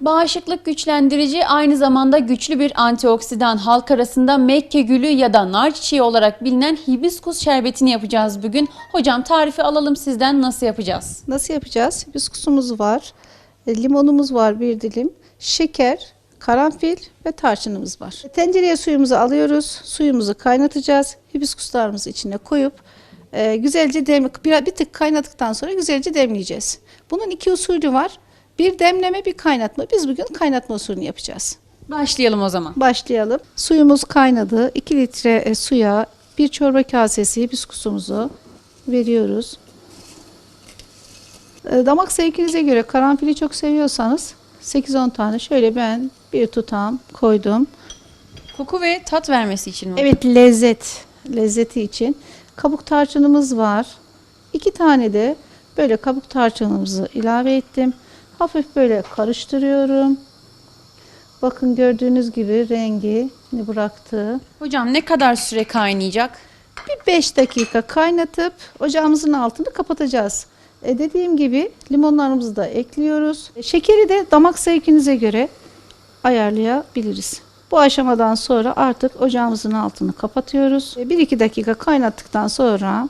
Bağışıklık güçlendirici aynı zamanda güçlü bir antioksidan halk arasında Mekke gülü ya da nar çiçeği olarak bilinen hibiskus şerbetini yapacağız bugün. Hocam tarifi alalım sizden nasıl yapacağız? Nasıl yapacağız? Hibiskusumuz var, e, limonumuz var bir dilim, şeker, karanfil ve tarçınımız var. Tencereye suyumuzu alıyoruz, suyumuzu kaynatacağız. Hibiskuslarımızı içine koyup e, güzelce dem bir, bir tık kaynadıktan sonra güzelce demleyeceğiz. Bunun iki usulü var. Bir demleme, bir kaynatma. Biz bugün kaynatma usulünü yapacağız. Başlayalım o zaman. Başlayalım. Suyumuz kaynadı. 2 litre e, suya bir çorba kasesi hibiskusumuzu veriyoruz. E, Damak zevkinize göre karanfili çok seviyorsanız 8-10 tane şöyle ben bir tutam koydum. Koku ve tat vermesi için mi? Evet lezzet, lezzeti için. Kabuk tarçınımız var. İki tane de böyle kabuk tarçınımızı ilave ettim. Hafif böyle karıştırıyorum. Bakın gördüğünüz gibi rengi bıraktı. Hocam ne kadar süre kaynayacak? Bir 5 dakika kaynatıp ocağımızın altını kapatacağız. E dediğim gibi limonlarımızı da ekliyoruz. E, Şekeri de damak zevkinize göre ayarlayabiliriz. Bu aşamadan sonra artık ocağımızın altını kapatıyoruz. 1-2 dakika kaynattıktan sonra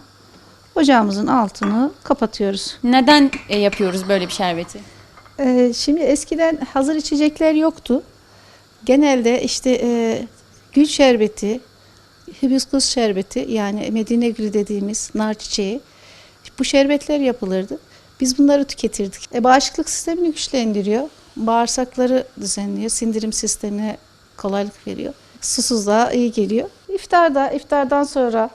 ocağımızın altını kapatıyoruz. Neden e, yapıyoruz böyle bir şerbeti? Ee, şimdi eskiden hazır içecekler yoktu. Genelde işte e, gül şerbeti, hibiskus şerbeti yani Medine gülü dediğimiz nar çiçeği bu şerbetler yapılırdı. Biz bunları tüketirdik. E, bağışıklık sistemini güçlendiriyor. Bağırsakları düzenliyor. Sindirim sistemine kolaylık veriyor. Susuzluğa iyi geliyor. İftarda, iftardan sonra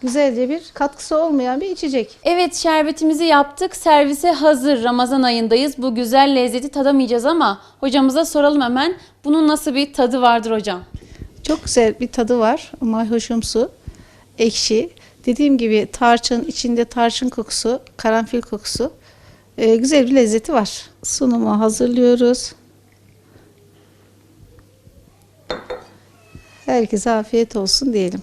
güzelce bir katkısı olmayan bir içecek. Evet şerbetimizi yaptık. Servise hazır. Ramazan ayındayız. Bu güzel lezzeti tadamayacağız ama hocamıza soralım hemen. Bunun nasıl bir tadı vardır hocam? Çok güzel bir tadı var. Mayhoşumsu, ekşi. Dediğim gibi tarçın, içinde tarçın kokusu, karanfil kokusu. Ee, güzel bir lezzeti var. Sunumu hazırlıyoruz. Herkese afiyet olsun diyelim.